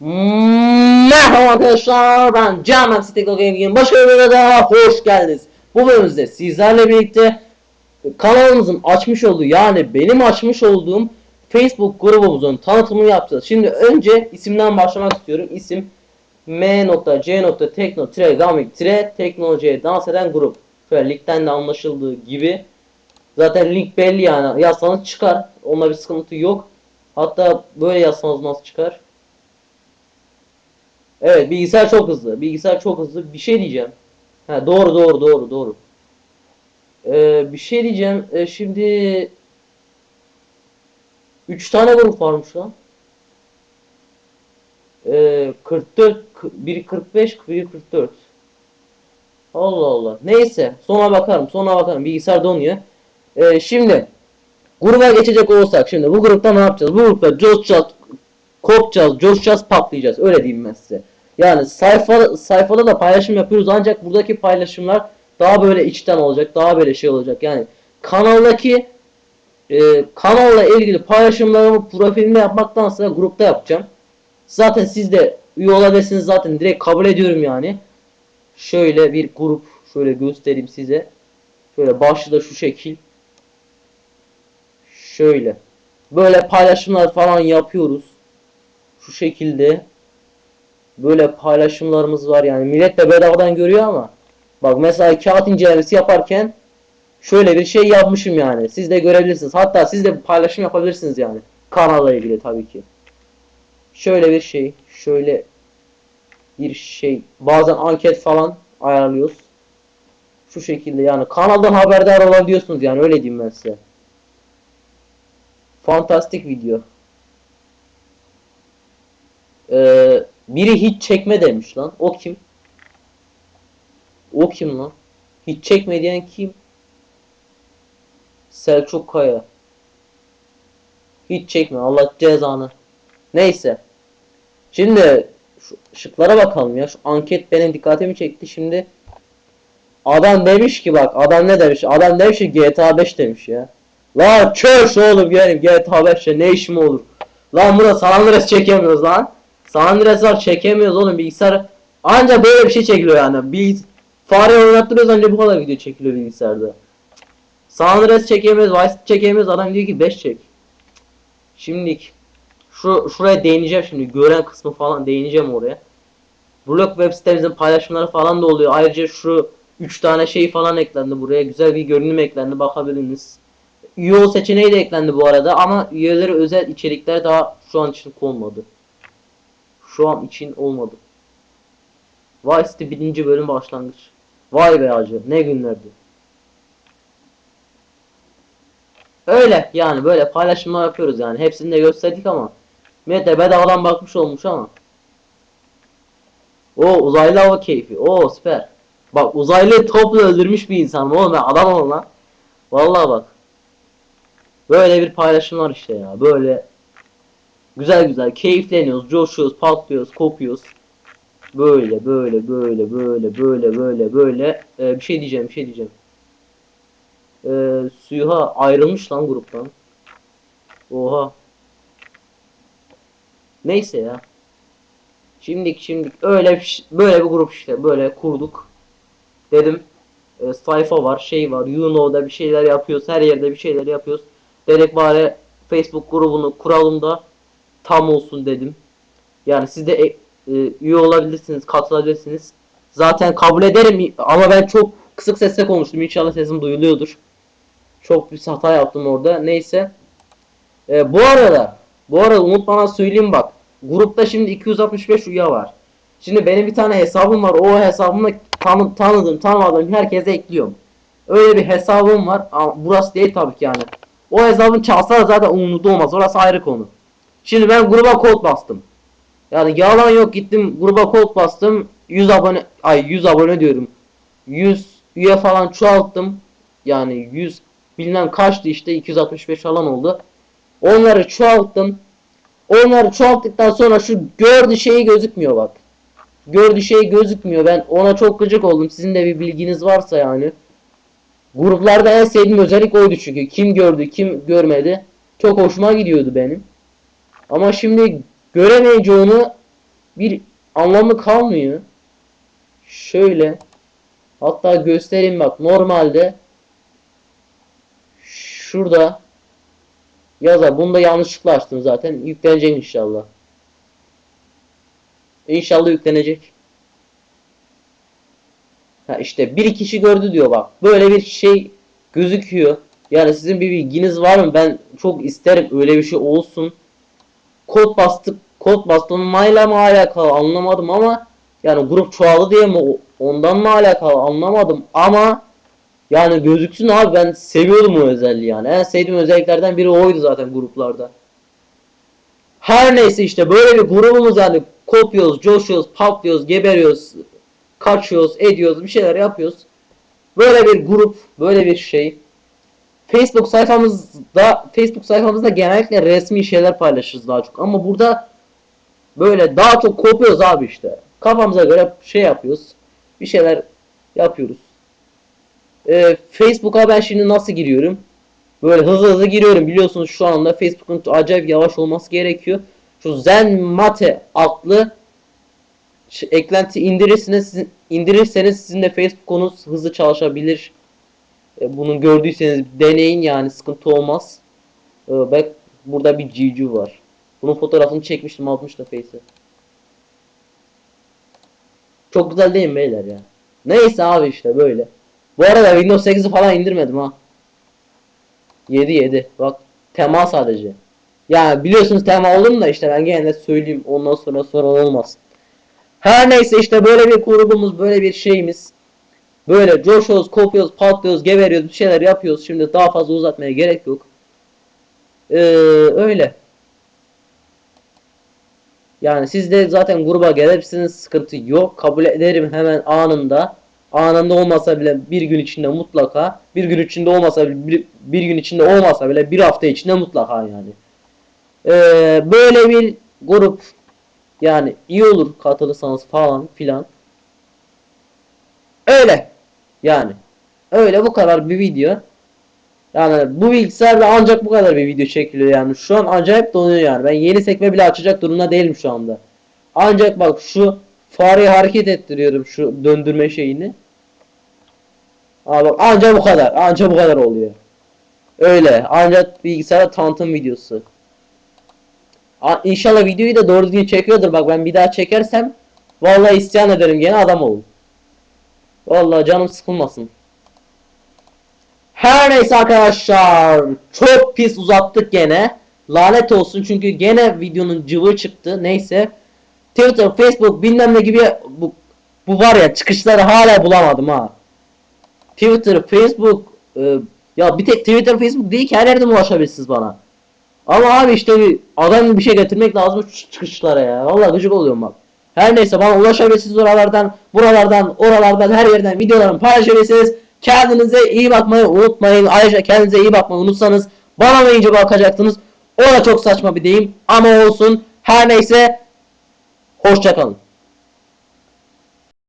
Merhaba arkadaşlar ben Can Maxi Tekno Gaming'in başka bir bölümüne daha hoş geldiniz. Bu bölümümüzde sizlerle birlikte kanalımızın açmış olduğu yani benim açmış olduğum Facebook grubumuzun tanıtımını yapacağız. Şimdi önce isimden başlamak istiyorum. İsim m.c.tekno-gaming-teknolojiye dans eden grup. Şöyle linkten de anlaşıldığı gibi. Zaten link belli yani. Yazsanız çıkar. Onda bir sıkıntı yok. Hatta böyle yazsanız nasıl çıkar? Evet bilgisayar çok hızlı. Bilgisayar çok hızlı. Bir şey diyeceğim. Ha doğru doğru doğru doğru. Ee, bir şey diyeceğim. Ee, şimdi 3 tane grup varmış lan. Ee, 44 biri 45 biri 44. Allah Allah. Neyse sonra bakarım. Sonra bakarım. Bilgisayar donuyor. Ee, şimdi gruba geçecek olursak şimdi bu grupta ne yapacağız? Bu grupta coşacağız, kopacağız, coşacağız, patlayacağız. Öyle diyeyim ben size. Yani sayfa sayfada da paylaşım yapıyoruz ancak buradaki paylaşımlar daha böyle içten olacak, daha böyle şey olacak. Yani kanaldaki e, kanalla ilgili paylaşımlarımı profilimde yapmaktansa grupta yapacağım. Zaten siz de üye olabilirsiniz zaten direkt kabul ediyorum yani. Şöyle bir grup şöyle göstereyim size. Şöyle başlı da şu şekil. Şöyle. Böyle paylaşımlar falan yapıyoruz. Şu şekilde. Böyle paylaşımlarımız var yani. Millet de bedavadan görüyor ama. Bak mesela kağıt incelemesi yaparken şöyle bir şey yapmışım yani. Siz de görebilirsiniz. Hatta siz de paylaşım yapabilirsiniz yani. Kanalla ilgili tabii ki. Şöyle bir şey. Şöyle bir şey. Bazen anket falan ayarlıyoruz. Şu şekilde yani. Kanaldan haberdar olabiliyorsunuz yani. Öyle diyeyim ben size. Fantastik video. Ee, biri hiç çekme demiş lan. O kim? O kim lan? Hiç çekme diyen kim? Selçuk Kaya. Hiç çekme. Allah cezanı. Neyse. Şimdi şu şıklara bakalım ya. Şu anket benim dikkatimi çekti. Şimdi adam demiş ki bak adam ne demiş? Adam demiş ki GTA 5 demiş ya. Lan çöş oğlum yani GTA 5'te ne işim olur? Lan burada Andreas çekemiyoruz lan. San Andreas var çekemiyoruz oğlum bilgisayar. Anca böyle bir şey çekiliyor yani. Bir fare oynattırıyoruz anca bu kadar video çekiliyor bilgisayarda. San Andreas çekemiyoruz, Vice çekemiyoruz. Adam diyor ki 5 çek. Şimdilik şu şuraya değineceğim şimdi. Gören kısmı falan değineceğim oraya. Blog web sitemizin paylaşımları falan da oluyor. Ayrıca şu 3 tane şey falan eklendi buraya. Güzel bir görünüm eklendi. Bakabilirsiniz. Üye seçeneği de eklendi bu arada ama üyelere özel içerikler daha şu an için konmadı. Şu an için olmadı. Vice City birinci bölüm başlangıç. Vay be acı ne günlerdi. Öyle yani böyle paylaşımlar yapıyoruz yani. Hepsini de gösterdik ama. Millet de bedavadan bakmış olmuş ama. O uzaylı hava keyfi. O süper. Bak uzaylı topla öldürmüş bir insan. Oğlum ben adam ol lan. Vallahi bak. Böyle bir paylaşımlar işte ya. Böyle güzel güzel keyifleniyoruz, coşuyoruz, patlıyoruz, kopuyoruz. Böyle böyle böyle böyle böyle böyle böyle Ee, bir şey diyeceğim, bir şey diyeceğim. Ee, Suyha ayrılmış lan gruptan. Oha. Neyse ya. Şimdilik şimdilik öyle böyle bir grup işte böyle kurduk. Dedim e, sayfa var, şey var, Yuno'da bir şeyler yapıyoruz, her yerde bir şeyler yapıyoruz. Dedik bari Facebook grubunu kuralım da tam olsun dedim. Yani siz de e, e, üye olabilirsiniz, katılabilirsiniz. Zaten kabul ederim ama ben çok kısık sesle konuştum. İnşallah sesim duyuluyordur. Çok bir hata yaptım orada. Neyse. E, bu arada bu arada Umut bana söyleyeyim bak. Grupta şimdi 265 üye var. Şimdi benim bir tane hesabım var. O hesabımı tanı tanıdım, tanımadığım herkese ekliyorum. Öyle bir hesabım var. Ama burası değil tabii ki yani. O hesabın çalsa zaten umurumda olmaz. Orası ayrı konu. Şimdi ben gruba kod bastım. Yani yalan yok gittim gruba kod bastım. 100 abone ay 100 abone diyorum. 100 üye falan çoğalttım. Yani 100 bilmem kaçtı işte 265 falan oldu. Onları çoğalttım. Onları çoğalttıktan sonra şu gördü şeyi gözükmüyor bak. Gördü şey gözükmüyor. Ben ona çok gıcık oldum. Sizin de bir bilginiz varsa yani. Gruplarda en sevdiğim özellik oydu çünkü. Kim gördü, kim görmedi. Çok hoşuma gidiyordu benim. Ama şimdi göremeyince onu bir anlamı kalmıyor. Şöyle hatta göstereyim bak normalde şurada yazar. Bunu da yanlışlıkla açtım zaten. Yüklenecek inşallah. İnşallah yüklenecek. Ha işte bir kişi gördü diyor bak. Böyle bir şey gözüküyor. Yani sizin bir bilginiz var mı? Ben çok isterim öyle bir şey olsun. Kod bastık. Kod bastırmayla mı alakalı anlamadım ama yani grup çoğaldı diye mi ondan mı alakalı anlamadım ama yani gözüksün abi ben seviyordum o özelliği yani. En sevdiğim özelliklerden biri oydu zaten gruplarda. Her neyse işte böyle bir grubumuz yani kopuyoruz, coşuyoruz, patlıyoruz, geberiyoruz, kaçıyoruz, ediyoruz, bir şeyler yapıyoruz. Böyle bir grup, böyle bir şey. Facebook sayfamızda Facebook sayfamızda genellikle resmi şeyler paylaşırız daha çok ama burada böyle daha çok kopuyoruz abi işte. Kafamıza göre şey yapıyoruz. Bir şeyler yapıyoruz. Ee, Facebook'a ben şimdi nasıl giriyorum? Böyle hızlı hızlı giriyorum. Biliyorsunuz şu anda Facebook'un acayip yavaş olması gerekiyor. Şu Zen Mate adlı ş- eklenti indirirseniz indirirseniz sizin de Facebook'unuz hızlı çalışabilir. E, bunu gördüyseniz deneyin yani sıkıntı olmaz. E, bak burada bir GG var. Bunun fotoğrafını çekmiştim atmıştım Face'e. Çok güzel değil mi beyler ya? Neyse abi işte böyle. Bu arada Windows 8'i falan indirmedim ha. 7 7. Bak tema sadece. Ya biliyorsunuz tema olur da işte ben gene söyleyeyim ondan sonra sorun olmaz. Her neyse işte böyle bir grubumuz böyle bir şeyimiz. Böyle coşuyoruz, kopuyoruz, patlıyoruz, geberiyoruz, bir şeyler yapıyoruz. Şimdi daha fazla uzatmaya gerek yok. Ee, öyle. Yani siz de zaten gruba gelirsiniz sıkıntı yok. Kabul ederim hemen anında. Anında olmasa bile bir gün içinde mutlaka. Bir gün içinde olmasa bile bir, bir gün içinde olmasa bile bir hafta içinde mutlaka yani. Ee, böyle bir grup yani iyi olur katılırsanız falan filan. Öyle. Yani. Öyle bu kadar bir video. Yani bu bilgisayarda ancak bu kadar bir video çekiliyor yani. Şu an acayip donuyor yani. Ben yeni sekme bile açacak durumda değilim şu anda. Ancak bak şu fareyi hareket ettiriyorum şu döndürme şeyini. Aa bak ancak bu kadar. Ancak bu kadar oluyor. Öyle. Ancak bilgisayara tanıtım videosu. A- İnşallah videoyu da doğru düzgün çekiyordur. Bak ben bir daha çekersem vallahi isyan ederim gene adam ol. Vallahi canım sıkılmasın. Her neyse arkadaşlar çok pis uzattık gene. Lanet olsun çünkü gene videonun cıvı çıktı. Neyse. Twitter, Facebook bilmem ne gibi bu, bu var ya çıkışları hala bulamadım ha. Twitter, Facebook e, ya bir tek Twitter, Facebook değil ki her yerden ulaşabilirsiniz bana. Ama abi işte bir adam bir şey getirmek lazım çıkışlara ya. Vallahi gıcık oluyorum bak. Her neyse bana ulaşabilirsiniz oralardan, buralardan, oralardan her yerden videolarımı paylaşabilirsiniz. Kendinize iyi bakmayı unutmayın. Ayrıca kendinize iyi bakmayı unutsanız bana mı iyice bakacaksınız? O da çok saçma bir deyim ama olsun. Her neyse hoşçakalın.